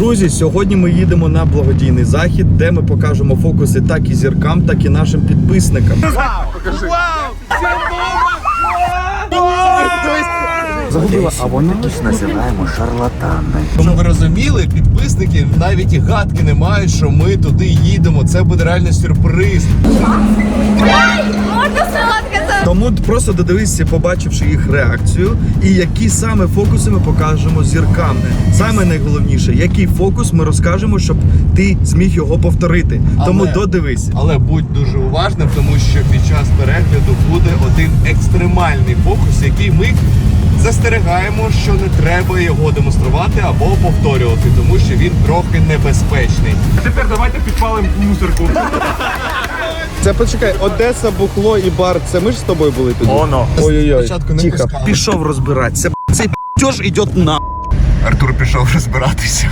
Друзі, сьогодні ми їдемо на благодійний захід, де ми покажемо фокуси так і зіркам, так і нашим підписникам. Загубила, а вони тут називаємо шарлатани. Щоб ви розуміли, підписники навіть і гадки не мають, що ми туди їдемо. Це буде реально сюрприз. Можна сфоткатися? Тому просто додивися, побачивши їх реакцію, і які саме фокуси ми покажемо зіркам. Саме найголовніше, який фокус ми розкажемо, щоб ти зміг його повторити. Тому Але- додивись. Але будь дуже уважним, тому що під час перегляду буде один екстремальний фокус, який ми застерегаємо, що не треба його демонструвати або повторювати, тому що він трохи небезпечний. А Тепер давайте підпалимо мусорку. Це почекай, Одеса, Бухло і бар. Це ми ж з тобою були тоді? Оно. Ой-ой-ой. Спочатку не Тихо. Пішов розбиратися. Цей п'єж іде на. Артур пішов розбиратися.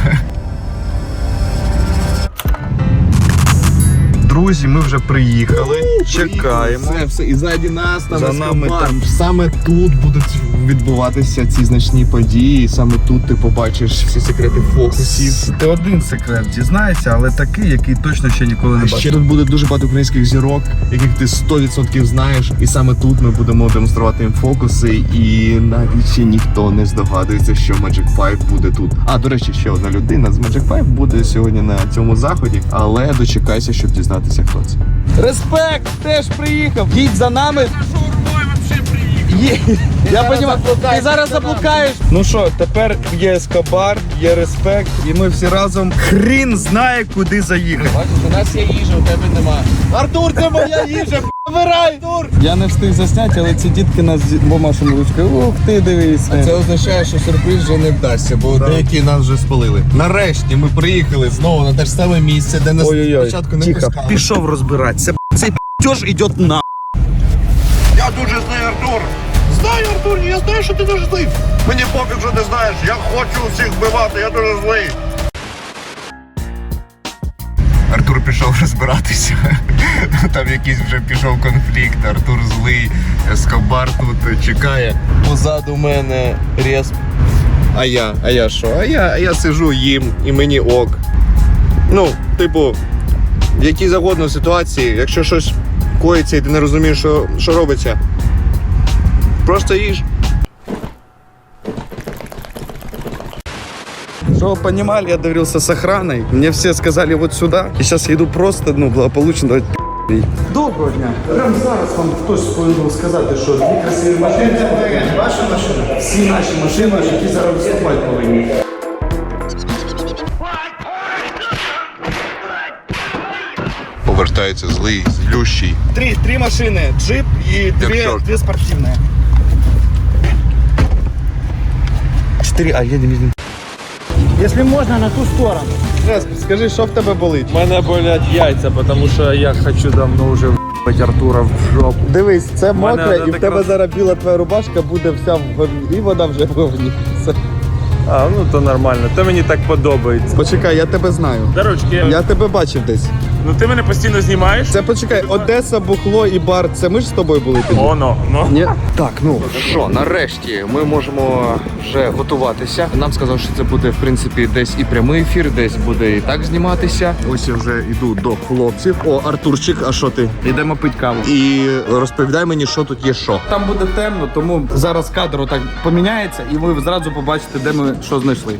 Друзі, ми вже приїхали. Чекаємо. Все, все. І ззаді нас там За Ескобар. нами там- Саме тут будуть відбуватися ці значні події. Саме тут ти побачиш всі секрети фокусів. Ти один секрет дізнаєшся, але такий, який точно ще ніколи не Ще тут буде дуже багато українських зірок, яких ти 100% знаєш. І саме тут ми будемо демонструвати їм фокуси. І навіть ще ніхто не здогадується, що Magic 5 буде тут. А до речі, ще одна людина з Magic 5 буде сьогодні на цьому заході, але дочекайся, щоб дізнатися, хто це. Респект теж приїхав. Їдь за нами. Є. Я розумію, ти зараз заблукаєш. Ну що, тепер є Ескобар, є респект, і ми всі разом хрін знає, куди заїхати. Бачиш, у нас є їжа, у тебе нема. Артур, це моя їжа! Вибирай, Артур! Я не встиг засняти, але ці дітки нас з бумажною ручкою. Ух ти, дивись. А Це означає, що сюрприз вже не вдасться, бо деякі нас вже спалили. Нарешті ми приїхали знову на те ж саме місце, де нас Ой-ой-ой, спочатку не тихо, пускали. пішов розбиратися. П'єж іде на. Я дуже злий, Артур. Знаю, Артур, я знаю, що ти дуже злий. Мені пофіг, що ти знаєш. Я хочу всіх вбивати, я дуже злий. Артур пішов розбиратися. Там якийсь вже пішов конфлікт. Артур злий, Ескобар тут чекає. Позаду мене рез. А я, а я що? А я, а я сижу їм і мені ок. Ну, типу, в якій завгодно ситуації, якщо щось коїться і ти не розумієш, що, що робиться. Просто їж. Что вы понимали, я договорился с охраной. Мне все сказали вот сюда. И сейчас я иду просто, ну, благополучно давать пи***й. Доброго дня. Прямо зараз вам хтось повинен сказати, що дві красиві машини. Ваша машина? Всі наші машини, які зараз виступати повинні. Повертається злий, злющий. Три, три машини. Джип і дві, чорт. дві спортивні. Чотири, а едем, едем. Если можно, на ту сторону. Раз, скажи, що в тебе болить? Мене болять яйця, тому що я хочу давно вже в***ать Артура в жопу. Дивись, це мене мокре, і в така- тебе зараз біла твоя рубашка буде вся в говні. І вода вже в говні. Все. А, ну то нормально. То мені так подобається. Почекай, я тебе знаю. Дорочки, Я тебе бачив десь. Ну ти мене постійно знімаєш. Це почекай, Одеса, Бухло і бар. Це ми ж з тобою були тоді? Оно, ну. Ні? Так, ну що, нарешті ми можемо вже готуватися. Нам сказали, що це буде в принципі десь і прямий ефір, десь буде і так зніматися. Ось я вже йду до хлопців. О, Артурчик, а що ти? Йдемо пить каву. І розповідай мені, що тут є що. Там буде темно, тому зараз кадр так поміняється, і ви зразу побачите, де ми що знайшли.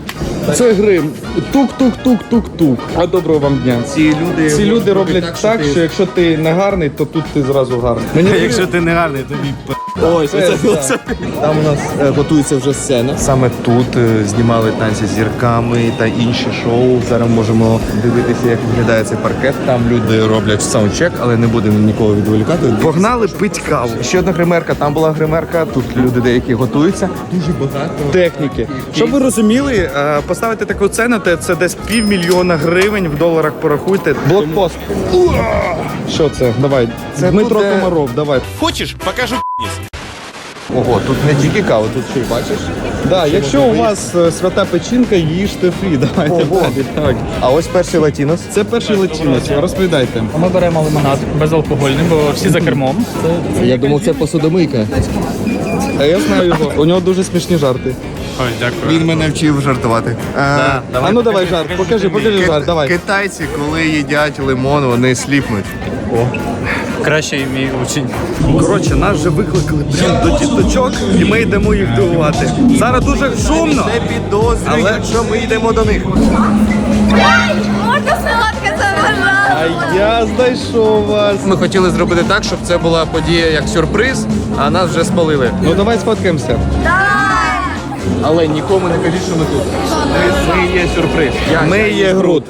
Це грим. Тук-тук-тук-тук-тук. А доброго вам дня. Ці люди, Ці люди роблять так, що якщо ти не гарний, то тут ти зразу гарний. Мені якщо ти не гарний, тобі Ось це, це. там у нас е, готується вже сцена. Саме тут е, знімали танці з зірками та інші шоу. Зараз можемо дивитися, як виглядає цей паркет. Там люди роблять саундчек, але не будемо нікого відволікати. Погнали пить каву. Ще одна гримерка, там була гримерка. Тут люди деякі готуються. Дуже багато. Техніки. Щоб ви розуміли, е, поставити таку ціну, то це десь півмільйона гривень в доларах порахуйте. Блокпост. Що це? Давай. Це Дмитро буде- Комаров, давай. Ого, тут не тільки кава, тут ще й бачиш. Да, якщо у вас е, свята печінка, їжте фрі. Давайте Ого. далі. Так. А ось перший латінос. Це перший латінець. Розповідайте. Ми беремо лимонад безалкогольний, бо всі за кермом. Я думав, це посудомийка. А я знаю його. У нього дуже смішні жарти. Ой, дякую. Він мене вчив жартувати. Е, А ну давай жарт, покажи, покажи жарт, давай. Китайці, коли їдять лимон, вони сліпнуть. Кращий мій учень. Коротше, нас вже викликали блін, до діточок, і ми йдемо їх дивувати. Зараз дуже шумно. Не підозрюй, Але- якщо ми йдемо до них. Можна сфоткатися, пожалуйста? Я знайшов вас. Ми хотіли зробити так, щоб це була подія як сюрприз, а нас вже спалили. Ну давай сфоткаємося. Але нікому не кажіть, що ми тут. Ми, є сюрприз. Ми є груд.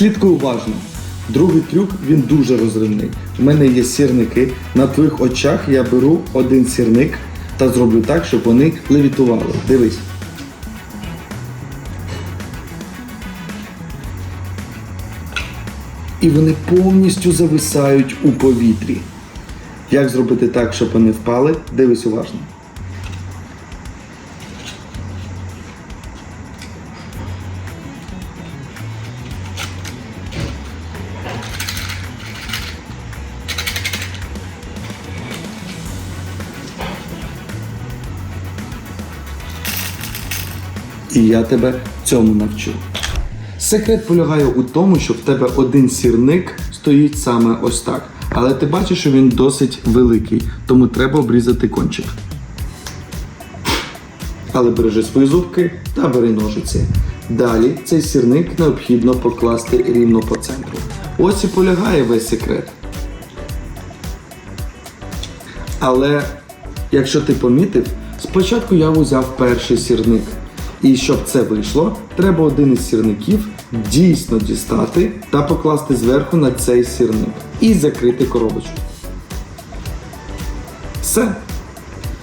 Слідкуй уважно. Другий трюк він дуже розривний. У мене є сірники. На твоїх очах я беру один сірник та зроблю так, щоб вони левітували. Дивись. І вони повністю зависають у повітрі. Як зробити так, щоб вони впали? Дивись уважно. Я тебе цьому навчу. Секрет полягає у тому, що в тебе один сірник стоїть саме ось так. Але ти бачиш, що він досить великий, тому треба обрізати кончик. Але бережи свої зубки та бери ножиці. Далі цей сірник необхідно покласти рівно по центру. Ось і полягає весь секрет. Але якщо ти помітив, спочатку я узяв перший сірник. І щоб це вийшло, треба один із сірників дійсно дістати та покласти зверху на цей сірник і закрити коробочку. Все.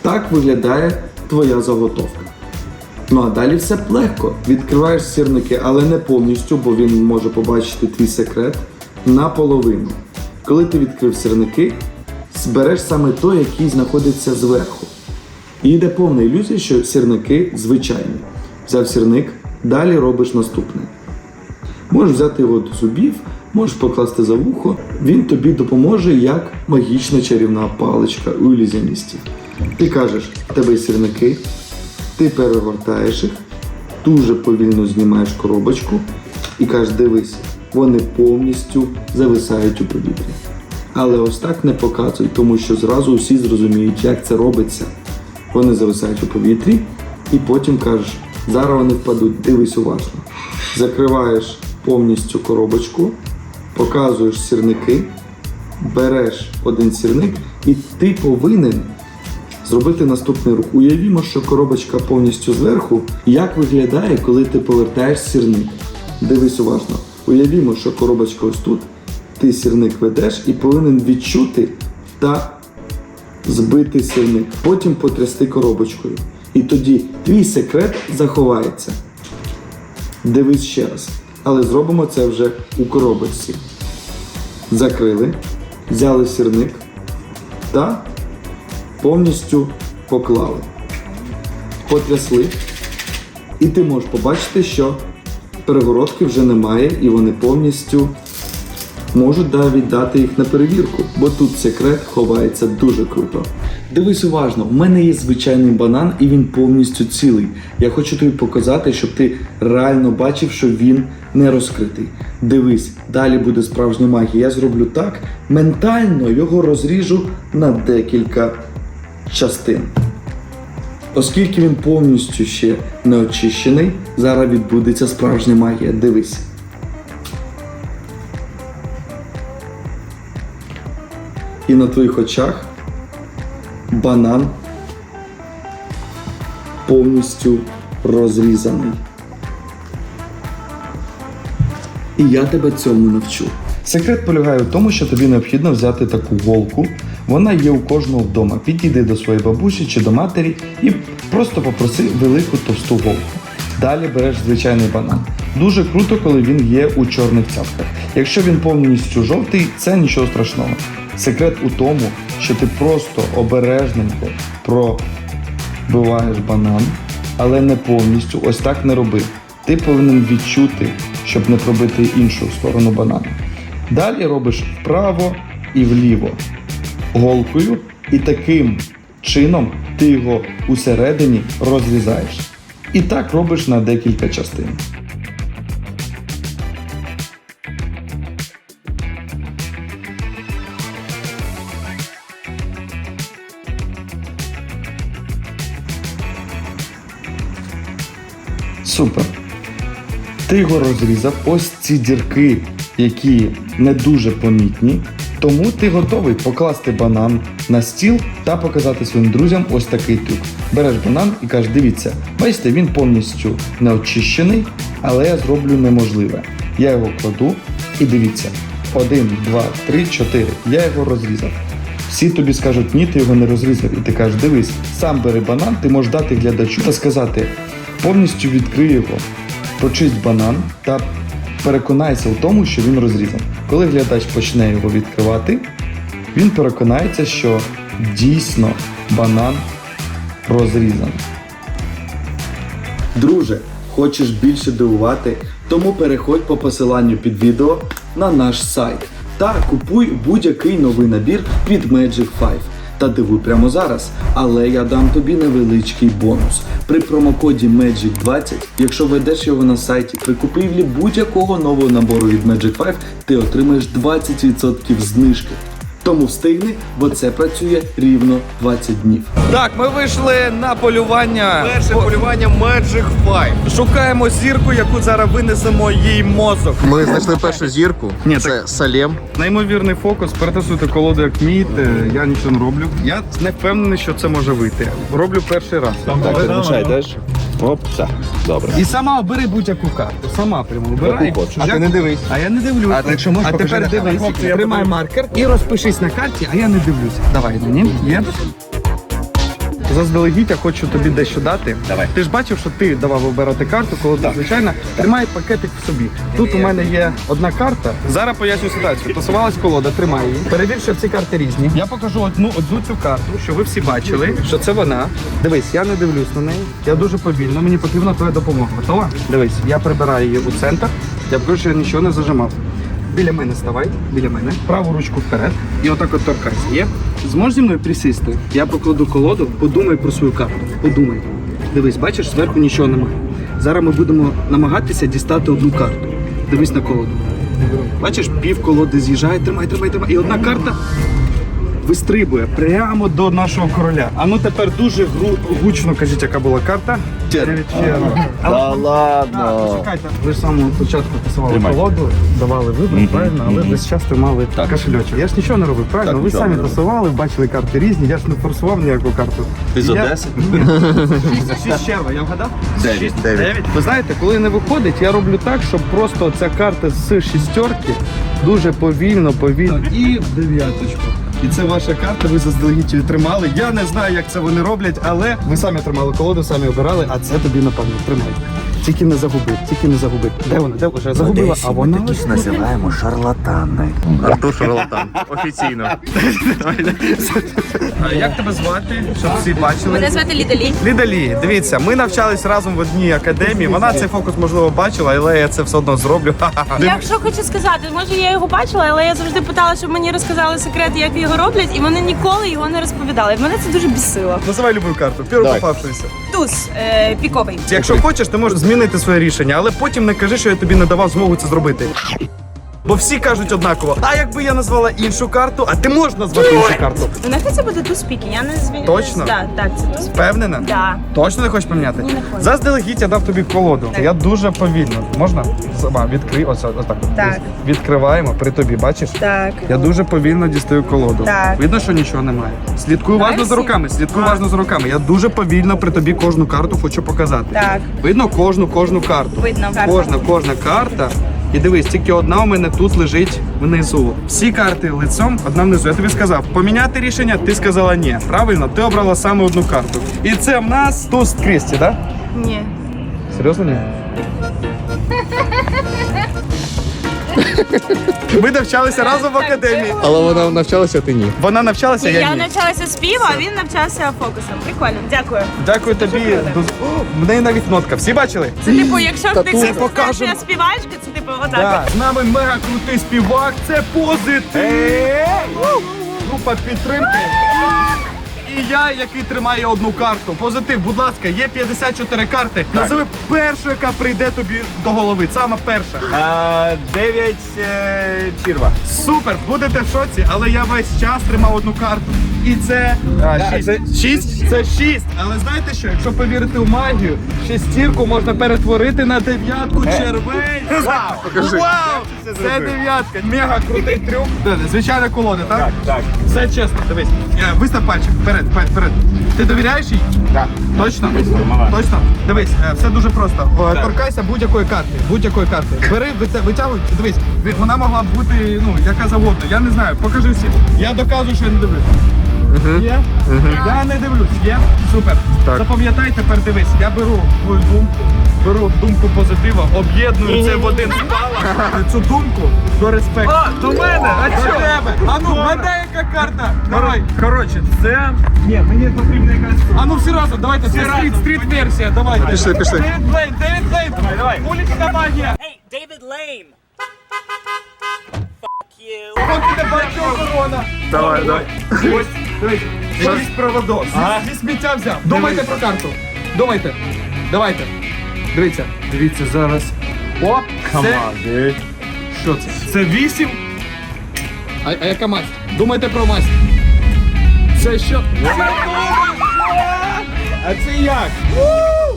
Так виглядає твоя заготовка. Ну а далі все легко. Відкриваєш сірники, але не повністю, бо він може побачити твій секрет наполовину. Коли ти відкрив сірники, збереш саме той, який знаходиться зверху. І йде повна ілюзія, що сірники звичайні. Взяв сірник, далі робиш наступне. Можеш взяти його до зубів, можеш покласти за вухо. Він тобі допоможе як магічна чарівна паличка у ілюзіоністів. Ти кажеш, в тебе є сірники, ти перегортаєш їх, дуже повільно знімаєш коробочку і кажеш, дивись, вони повністю зависають у повітрі. Але ось так не показуй, тому що зразу усі зрозуміють, як це робиться. Вони зависають у повітрі, і потім кажеш, зараз вони впадуть, дивись уважно. Закриваєш повністю коробочку, показуєш сірники, береш один сірник, і ти повинен зробити наступний рух. Уявімо, що коробочка повністю зверху. Як виглядає, коли ти повертаєш сірник? Дивись уважно. Уявімо, що коробочка ось тут. Ти сірник ведеш і повинен відчути та збити сірник. Потім потрясти коробочкою. І тоді твій секрет заховається. Дивись ще раз. Але зробимо це вже у коробочці. Закрили, взяли сірник та повністю поклали. Потрясли. І ти можеш побачити, що перегородки вже немає, і вони повністю можуть навіть дати їх на перевірку, бо тут секрет ховається дуже круто. Дивись уважно, в мене є звичайний банан і він повністю цілий. Я хочу тобі показати, щоб ти реально бачив, що він не розкритий. Дивись, далі буде справжня магія. Я зроблю так, ментально його розріжу на декілька частин. Оскільки він повністю ще не очищений, зараз відбудеться справжня магія. Дивись. І на твоїх очах банан повністю розрізаний. І я тебе цьому навчу. Секрет полягає в тому, що тобі необхідно взяти таку голку. Вона є у кожного вдома. Підійди до своєї бабусі чи до матері і просто попроси велику товсту голку. Далі береш звичайний банан. Дуже круто, коли він є у чорних цяпках. Якщо він повністю жовтий, це нічого страшного. Секрет у тому, що ти просто обережненько пробиваєш банан, але не повністю. Ось так не роби. Ти повинен відчути, щоб не пробити іншу сторону банану. Далі робиш вправо і вліво голкою, і таким чином ти його усередині розрізаєш. І так робиш на декілька частин. Ти його розрізав. Ось ці дірки, які не дуже помітні. Тому ти готовий покласти банан на стіл та показати своїм друзям ось такий трюк. Береш банан і кажеш, дивіться, бачите, він повністю не очищений, але я зроблю неможливе. Я його кладу і дивіться. Один, два, три, чотири. Я його розрізав. Всі тобі скажуть, ні, ти його не розрізав. І ти кажеш, дивись, сам бери банан, ти можеш дати глядачу та сказати, повністю відкрий його, прочисть банан та переконайся в тому, що він розрізан. Коли глядач почне його відкривати, він переконається, що дійсно банан розрізаний. Друже, хочеш більше дивувати, тому переходь по посиланню під відео на наш сайт та купуй будь-який новий набір від Magic 5. Та дивуй прямо зараз, але я дам тобі невеличкий бонус. При промокоді MAGIC20, якщо ведеш його на сайті при купівлі будь-якого нового набору від Magic 5, ти отримаєш 20% знижки. Тому встигни, бо це працює рівно 20 днів. Так, ми вийшли на полювання. Перше полювання Magic 5. Шукаємо зірку, яку зараз винесемо їй мозок. Ми знайшли першу зірку. Ні, Це Салем. Неймовірний фокус, перетасуйте колоду як вмієте, я нічого не роблю. Я не впевнений, що це може вийти. Роблю перший раз. Так, ти мішай теж. Оп, все, добре. І сама обери будь-яку карту. Сама прямо обирай. Яку хочеш. А ти не дивись. А я не дивлюсь. А якщо можеш, а покажи тепер на дивись, камеру. тримай маркер і розпишись на карті, а я не дивлюся. Давай мені. Є. Заздалегідь я хочу тобі дещо дати. Давай. Ти ж бачив, що ти давав обирати карту, коли ти, звичайно, тримай пакетик в собі. Тут у мене є одна карта. Зараз поясню ситуацію. Тасувалась колода, тримай її. Перевір, що всі карти різні. Я покажу одну одну цю карту, що ви всі бачили, що це вона. Дивись, я не дивлюсь на неї. Я дуже повільно, мені потрібна твоя допомога. Готова? Дивись, я прибираю її у центр. Я покажу, що я нічого не зажимав. Біля мене ставай, біля мене, праву ручку вперед і отак от торкайся. Є? Зможеш зі мною присісти? Я покладу колоду, подумай про свою карту. Подумай. Дивись, бачиш, зверху нічого немає. Зараз ми будемо намагатися дістати одну карту. Дивись на колоду. Бачиш, пів колоди з'їжджає, тримай, тримай, тримай. І одна карта вистрибує прямо до нашого короля. А ну тепер дуже гру- гучно кажіть, яка була карта. Черві. Та ладно. Чекайте, ви ж самого початку писували колоду, давали вибір, правильно, але весь час тримали кошельочок. Я ж нічого не робив, правильно? Так, ви нічого самі не робив. тасували, бачили карти різні, я ж не форсував ніяку карту. Ти з Я- Одеси? Шість, черва, я вгадав? Дев'ять. Шість, Дев'ять. Ви знаєте, коли не виходить, я роблю так, щоб просто ця карта з шістерки дуже повільно, повільно і в дев'яточку. І це ваша карта, ви заздалегідь її тримали. Я не знаю, як це вони роблять, але ви самі тримали колоду, самі обирали, а це тобі напевно тримай. Тільки не загуби, тільки не загуби. Де вона? Де вже загубила? А вона ось тут. називаємо шарлатани. Артур шарлатан. Офіційно. Як тебе звати? Щоб всі бачили. Мене звати Лідалі. Лідалі, дивіться, ми навчались разом в одній академії. Вона цей фокус можливо бачила, але я це все одно зроблю. Ха-ха-ха. Я що хочу сказати, може я його бачила, але я завжди питала, щоб мені розказали секрет, як його роблять, і вони ніколи його не розповідали. Мене це дуже бісило. Називай любую карту, першу попавшуюся. Туз е, піковий. Якщо хочеш, ти можеш змінити своє рішення, але потім не кажи, що я тобі не давав змогу це зробити. Бо всі кажуть однаково. А якби я назвала іншу карту, а ти можеш назвати іншу карту. Ну нехай це буде туз піки. Я не зві... Точно? Так, так, це туз. Впевнена? Да. Точно не хочеш поміняти? Ні, не хочу. Заздалегідь я дав тобі колоду. Я дуже повільно. Можна? Сама відкрий. Ось, ось так. Так. Відкриваємо при тобі, бачиш? Так. Я дуже повільно дістаю колоду. Так. Видно, що нічого немає. Слідкуй уважно за руками, слідкуй уважно за руками. Я дуже повільно при тобі кожну карту хочу показати. Так. Видно кожну кожну карту. Видно. Кожна, кожна карта. І дивись, тільки одна у мене тут лежить внизу. Всі карти лицем, одна внизу. Я тобі сказав, поміняти рішення, ти сказала ні. Правильно, ти обрала саме одну карту. І це в нас туз Крісті, так? Ні. Серйозно ні? Ми навчалися разом в академії. Але вона навчалася, а ти ні. Вона навчалася, я Я ні. навчалася співу, а він навчався фокусом. Прикольно, дякую. Дякую тобі. Дуже- О, В неї навіть нотка. Всі бачили? Це типу, якщо ти Це знаєш, покажемо. співачка, це Так, з нами мега крутий співак, це позитив. Група підтримки. І я, який тримає одну карту. Позитив, будь ласка, є 54 карти. Назови першу, яка прийде тобі до голови. Саме перша. Дев'ять чірва. Супер, будете в шоці, але я весь час тримав одну карту. І це а, шість. шість. Це шість. Але знаєте що? Якщо повірити в магію, шестірку можна перетворити на дев'ятку червень. Вау! Вау! Це дев'ятка. Мега крутий трюк. Звичайна колода, так? Так, так. Все чесно, дивись. Е, Вистав пальчик. Вперед, вперед, вперед. Ти довіряєш їй? Так. Точно? Точно? Дивись, е, все дуже просто. Е, Торкайся будь-якої карти. Будь-якої карти. Бери, витя- витягуй. Дивись, ви- вона могла б бути, ну, яка завгодно. Я не знаю. Покажи всім. Я доказую, що я не дивлюсь. Є? Я не дивлюсь. Є? Супер. Запам'ятай тепер дивись. Я беру твою думку, беру думку позитива, об'єдную це в один спалах. Цю думку до респекту. А, до мене! А до тебе! А ну, гадай, яка карта! Давай. Коротше, це. Ні, мені потрібна якась. А ну всі разом, давайте, це стріт, стріт версія, давайте. Пішли, пішли. Девід Блейн, Девід Блейн. Давай, давай. Вулицька магія. Hey, David Lane. Поки не бачу корона. Давай, давай. Ось, дивись, якийсь проводок. Зі сміття взяв. Думайте про карту. Думайте. Давайте. Дивіться. Дивіться зараз. О, це... Що це? Це вісім. А, а яка масть? Думайте про масть. Це що? А це як?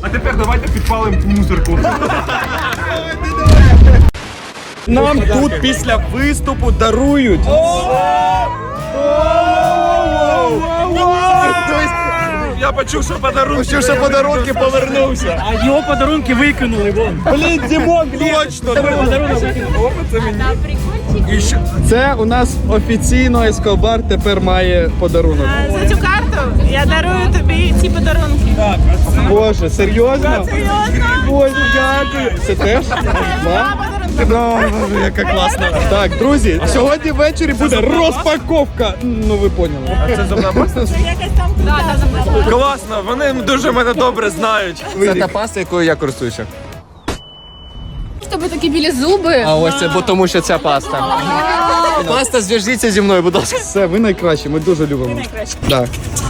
А тепер давайте підпалимо мусорку. Нам тут після виступу дарують. Я почув, що подарунки. Почув, що подарунки повернувся. А його подарунки викинули вон. Блін, Дімон, точно. Подарунок викинули. І що? Це у нас офіційно Ескобар тепер має подарунок. За цю карту я дарую тобі ці подарунки. Боже, серйозно? Серйозно? Боже, дякую. Це теж? Два? Боже, яка класна. Так, друзі, сьогодні ввечері буде розпаковка. Ну, ви поняли. А Це зубна паста? Якась там. Класно, вони дуже мене добре знають. Це та паста, якою я користуюся. Тебе такі білі зуби. А ось це, бо тому що ця паста. Паста, зв'яжіться зі мною, будь ласка. Все, ви найкращі, ми дуже любимо. Найкраще. Так.